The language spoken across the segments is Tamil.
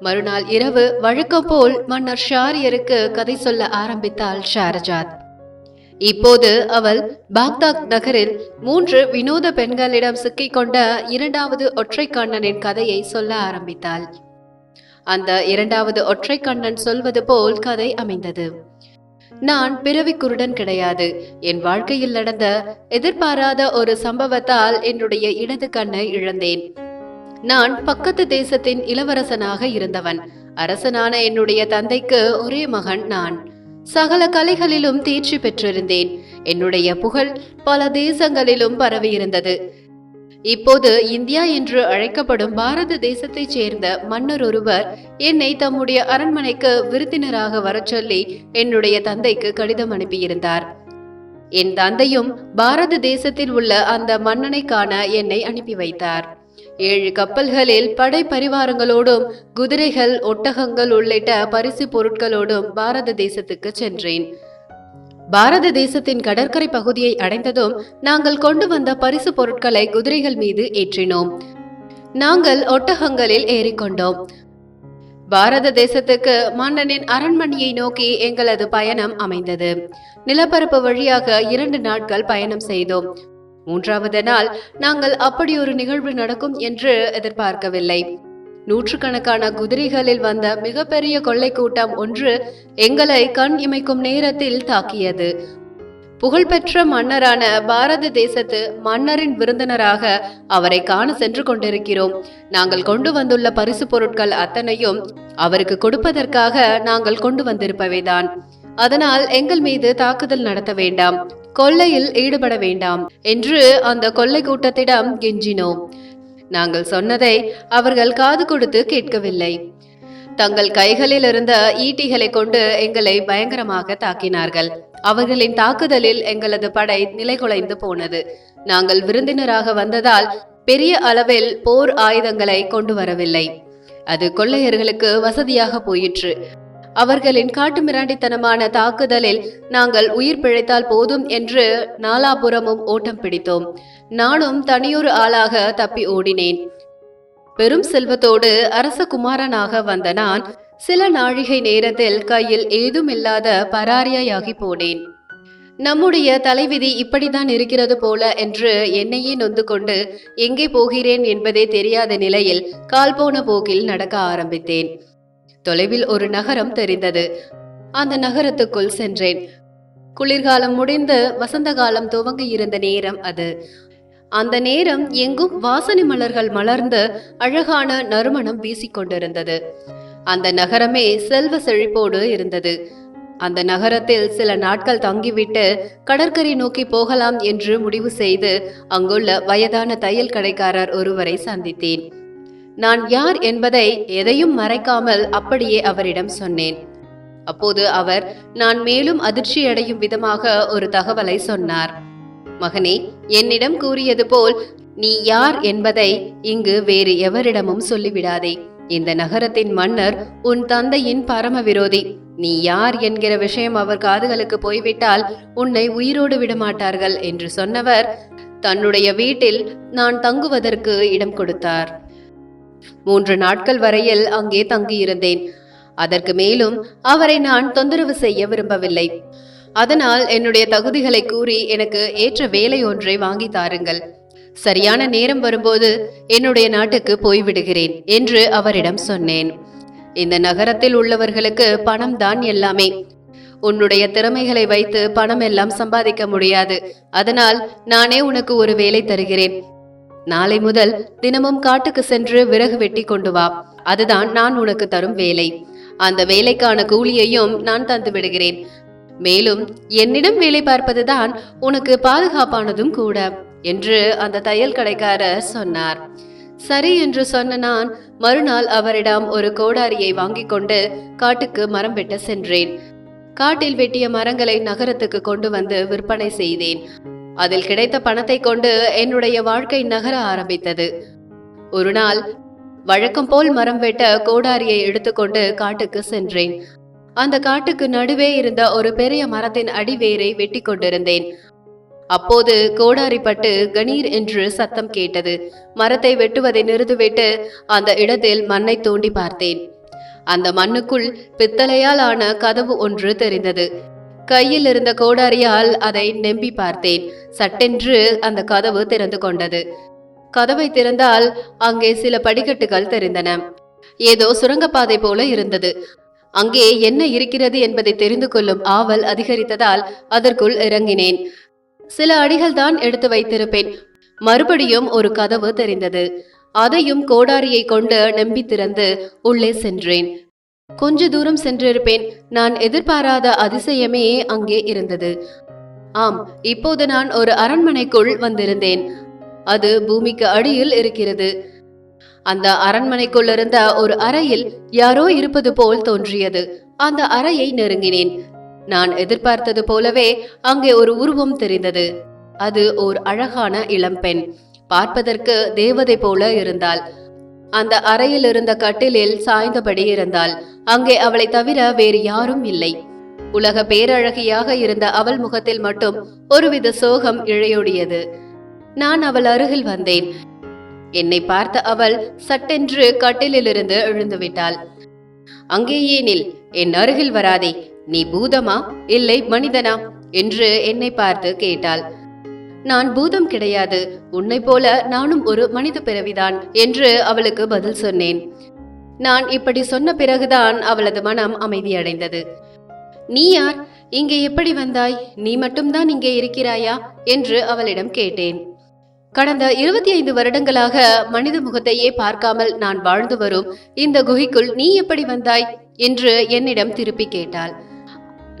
மறுநாள் இரவு வழக்கம் போல் மன்னர் ஷாரியருக்கு கதை சொல்ல ஆரம்பித்தாள் ஷாரஜாத். இப்போது அவள் பாக்தாக் நகரில் மூன்று வினோத பெண்களிடம் சிக்கிக்கொண்ட இரண்டாவது ஒற்றை கண்ணனின் கதையை சொல்ல ஆரம்பித்தாள். அந்த இரண்டாவது ஒற்றை கண்ணன் சொல்வது போல் கதை அமைந்தது. நான் பிறவி குருடன் கிடையாது. என் வாழ்க்கையில் நடந்த எதிர்பாராத ஒரு சம்பவத்தால் என்னுடைய இடது கண்ணை இழந்தேன். நான் பக்கத்து தேசத்தின் இளவரசனாக இருந்தவன். அரசனான என்னுடைய தந்தைக்கு ஒரே மகன் நான். சகல கலைகளிலும் தேர்ச்சி பெற்றிருந்தேன். என்னுடைய புகழ் பல தேசங்களிலும் பரவியிருந்தது. இப்போது இந்தியா என்று அழைக்கப்படும் பாரத தேசத்தைச் சேர்ந்த மன்னர் ஒருவர் என்னை தம்முடைய அரண்மனைக்கு விருந்தினராக வரச் சொல்லி என்னுடைய தந்தைக்கு கடிதம் அனுப்பியிருந்தார். என் தந்தையும் பாரத தேசத்தில் உள்ள அந்த மன்னனை காண என்னை அனுப்பி வைத்தார். ஏழு கப்பல்களில் படை பரிவாரங்களோடும் குதிரைகள் ஒட்டகங்கள் உள்ளிட்ட பரிசு பொருட்களோடும் பாரத தேசத்துக்கு சென்றேன். பாரத தேசத்தின் கடற்கரை பகுதியை அடைந்ததும் நாங்கள் கொண்டு வந்த பரிசு பொருட்களை குதிரைகள் மீது ஏற்றினோம். நாங்கள் ஒட்டகங்களில் ஏறிக்கொண்டோம். பாரத தேசத்துக்கு மன்னனின் அரண்மனையை நோக்கி எங்களது பயணம் அமைந்தது. நிலப்பரப்பு வழியாக இரண்டு நாட்கள் பயணம் செய்தோம். மூன்றாவது நாள் நாங்கள் அப்படி ஒரு நிகழ்வு நடக்கும் என்று எதிர்பார்க்கவில்லை. நூற்றுக்கணக்கான குதிரைகளில் வந்த மிகப்பெரிய கொள்ளை கூட்டம் ஒன்று எங்களை கண் இமைக்கும் நேரத்தில் தாக்கியது. புகழ்பெற்ற மன்னரான பாரத தேசத்து மன்னரின் விருந்தினராக அவரை காண சென்று கொண்டிருக்கிறோம். நாங்கள் கொண்டு வந்துள்ள பரிசு பொருட்கள் அத்தனையும் அவருக்கு கொடுப்பதற்காக நாங்கள் கொண்டு வந்திருப்பவைதான். அதனால் எங்கள் மீது தாக்குதல் நடத்த வேண்டாம். கொள்ளையில் ஈடுபட வேண்டாம் என்று அந்த கொள்ளை கூட்டத்திடம் கெஞ்சினோம். நாங்கள் சொன்னதை அவர்கள் காது கொடுத்து கேட்கவில்லை. தங்கள் கைகளில் இருந்த ஈட்டிகளை கொண்டு எங்களை பயங்கரமாக தாக்கினார்கள். அவர்களின் தாக்குதலில் எங்களது படை நிலைகுலைந்து போனது. நாங்கள் விருந்தினராக வந்ததால் பெரிய அளவில் போர் ஆயுதங்களை கொண்டு வரவில்லை. அது கொள்ளையர்களுக்கு வசதியாக போயிற்று. அவர்களின் காட்டுமிராண்டித்தனமான தாக்குதலில் நாங்கள் உயிர் பிழைத்தால் போதும் என்று நாலாபுரமும் ஓட்டம் பிடித்தோம். நானும் தனியொரு ஆளாக தப்பி ஓடினேன். பெரும் செல்வத்தோடு அரச குமாரனாக வந்த நான் சில நாழிகை நேரத்தில் கையில் ஏதுமில்லாத பராரியாகி போனேன். நம்முடைய தலைவிதி இப்படித்தான் இருக்கிறது போல என்று என்னையே நொந்து கொண்டு எங்கே போகிறேன்? என்பதே தெரியாத நிலையில் கால் போன போக்கில் நடக்க ஆரம்பித்தேன். தொலைவில் ஒரு நகரம் தெரிந்தது. அந்த நகரத்துக்குள் சென்றேன். குளிர்காலம் முடிந்து வசந்த காலம் துவங்கி இருந்த நேரம் அது. அந்த நேரம் எங்கும் வாசனை மலர்கள் மலர்ந்து அழகான நறுமணம் வீசிக்கொண்டிருந்தது அந்த நகரமே செல்வ செழிப்போடு இருந்தது. அந்த நகரத்தில் சில நாட்கள் தங்கிவிட்டு கடற்கரை நோக்கி போகலாம் என்று முடிவு செய்து அங்குள்ள வயதான தையல் கடைக்காரர் ஒருவரை சந்தித்தேன். நான் யார் என்பதை எதையும் மறைக்காமல் அப்படியே அவரிடம் சொன்னேன். அப்போது அவர் நான் மேலும் அதிர்ச்சியடையும் விதமாக ஒரு தகவலை சொன்னார். மகனே என்னிடம் கூறியது போல் நீ யார் என்பதை இங்கு வேறு எவரிடமும் சொல்லிவிடாதே. இந்த நகரத்தின் மன்னர் உன் தந்தையின் பரம விரோதி நீ யார் என்கிற விஷயம் அவர் காதுகளுக்கு போய்விட்டால் உன்னை உயிரோடு விடமாட்டார்கள் என்று சொன்னவர் தன்னுடைய வீட்டில் நான் தங்குவதற்கு இடம் கொடுத்தார். மூன்று நாட்கள் வரையில் அங்கே தங்கியிருந்தேன். அதற்கு மேலும் அவரை நான் தொந்தரவு செய்ய விரும்பவில்லை. அதனால் என்னுடைய தகுதிகளை கூறி எனக்கு ஏற்ற வேலை ஒன்றை வாங்கி தாருங்கள். சரியான நேரம் வரும்போது என்னுடைய நாட்டுக்கு போய்விடுகிறேன் என்று அவரிடம் சொன்னேன். இந்த நகரத்தில் உள்ளவர்களுக்கு பணம் தான் எல்லாமே. உன்னுடைய திறமைகளை வைத்து பணம் எல்லாம் சம்பாதிக்க முடியாது. அதனால் நானே உனக்கு ஒரு வேலை தருகிறேன். நாளை முதல் தினமும் காட்டுக்கு சென்று விறகு வெட்டி கொண்டு வா. அதுதான் நான் உனக்கு தரும் வேலை. அந்த வேலைக்கான கூலியையும் நான் தந்து விடுகிறேன். மேலும் என்னிடம் வேலை பார்ப்பதுதான் உனக்கு பாதுகாப்பானதும் கூட என்று அந்த தையல் கடைக்காரர் சொன்னார். சரி என்று சொன்ன நான் மறுநாள் அவரிடம் ஒரு கோடாரியை வாங்கிக் கொண்டு காட்டுக்கு மரம் வெட்ட சென்றேன். காட்டில் வெட்டிய மரங்களை நகரத்துக்கு கொண்டு வந்து விற்பனை செய்தேன். அதில் கிடைத்த பணத்தை கொண்டு என்னுடைய வாழ்க்கை நகர ஆரம்பித்தது. ஒரு நாள் வழக்கம் போல் மரம் வெட்ட கோடாரியை எடுத்துக்கொண்டு காட்டுக்கு சென்றேன். அந்த காட்டுக்கு நடுவே இருந்த ஒரு பெரிய மரத்தின் அடிவேரை வெட்டி கொண்டிருந்தேன். அப்போது கோடாரி பட்டு கணீர் என்று சத்தம் கேட்டது. மரத்தை வெட்டுவதை நிறுத்திவிட்டு அந்த இடத்தில் மண்ணை தோண்டி பார்த்தேன். அந்த மண்ணுக்குள் பித்தளையால் ஆன கதவு ஒன்று தெரிந்தது. கையில் இருந்த கோடாரியால் அதை நெம்பி பார்த்தேன். சட்டென்று அந்த கதவு திறந்து கொண்டது. கதவை திறந்தால் அங்கே சில படிக்கட்டுகள் தெரிந்தன. ஏதோ சுரங்கப்பாதை போல இருந்தது. அங்கே என்ன இருக்கிறது என்பதை தெரிந்து கொள்ளும் ஆவல் அதிகரித்ததால் அதற்குள் இறங்கினேன். சில அடிகள் தான் எடுத்து வைத்திருப்பேன். மறுபடியும் ஒரு கதவு தெரிந்தது. அதையும் கோடாரியை கொண்டு நம்பி திறந்து உள்ளே சென்றேன். கொஞ்ச தூரம் சென்றிருப்பேன். நான் எதிர்பாராத அதிசயமே அங்கே இருந்தது. ஆம் இப்போது நான் ஒரு அரண்மனைக்குள் வந்திருந்தேன். அது பூமிக்கு அடியில் இருக்கிறது. அந்த அரண்மனைக்குள் இருந்த ஒரு அறையில் யாரோ இருப்பது போல் தோன்றியது. அந்த அறையை நெருங்கினேன். நான் எதிர்பார்த்தது போலவே அங்கே ஒரு உருவம் தெரிந்தது. அது ஓர் அழகான இளம்பெண். பார்ப்பதற்கு தேவதை போல இருந்தாள். அந்த அறையில் இருந்த கட்டிலில் சாய்ந்தபடி இருந்தாள். அங்கே அவளை தவிர வேறு யாரும் இல்லை. உலக பேரழகியாக இருந்த அவள் முகத்தில் மட்டும் ஒருவித சோகம் இழையோடியது. நான் அவள் அருகில் வந்தேன். என்னை பார்த்த அவள் சட்டென்று கட்டிலிலிருந்து எழுந்துவிட்டாள். அங்கேயே நில். என் அருகில் வராதே. நீ பூதமா? இல்லை மனிதனா? என்று என்னை பார்த்து கேட்டாள். நான் பூதம் கிடையாது உன்னை போல நானும் ஒரு மனித பிறவிதான் என்று அவளுக்கு பதில் சொன்னேன். நான் இப்படி சொன்ன பிறகுதான் அவளது மனம் அமைதியடைந்தது. நீ யார்? இங்கே எப்படி வந்தாய்? நீ மட்டும்தான் இங்கே இருக்கிறாயா? என்று அவளிடம் கேட்டேன். கடந்த இருபத்தி ஐந்து வருடங்களாக மனித முகத்தையே பார்க்காமல் நான் வாழ்ந்து வரும் இந்த குகைக்குள் நீ எப்படி வந்தாய்? என்று என்னிடம் திருப்பி கேட்டாள்.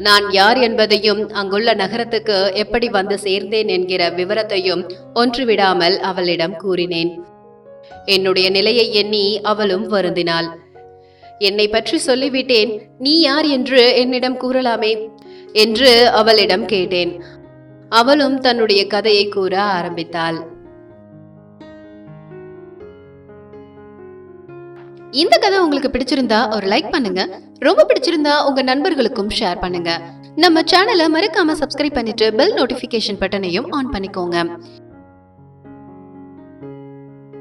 நான் யார் என்பதையும் அங்குள்ள நகரத்துக்கு எப்படி வந்து சேர்ந்தேன் என்கிற விவரத்தையும் ஒன்றுவிடாமல் அவளிடம் கூறினேன். என்னுடைய நிலையை எண்ணி அவளும் வருந்தினாள். என்னை பற்றி சொல்லிவிட்டேன். நீ யார் என்று என்னிடம் கூறலாமே? என்று அவளிடம் கேட்டேன். அவளும் தன்னுடைய கதையை கூற ஆரம்பித்தாள். இந்த கதை உங்களுக்கு பிடிச்சிருந்தா ஒரு லைக் பண்ணுங்க. ரொம்ப பிடிச்சிருந்தா உங்க நண்பர்களுக்கும் ஷேர் பண்ணுங்க. நம்ம சேனலை மறக்காம சப்ஸ்கிரைப் பண்ணிட்டு பெல் நோட்டிபிகேஷன் பட்டனையும் ஆன் பண்ணிக்கோங்க.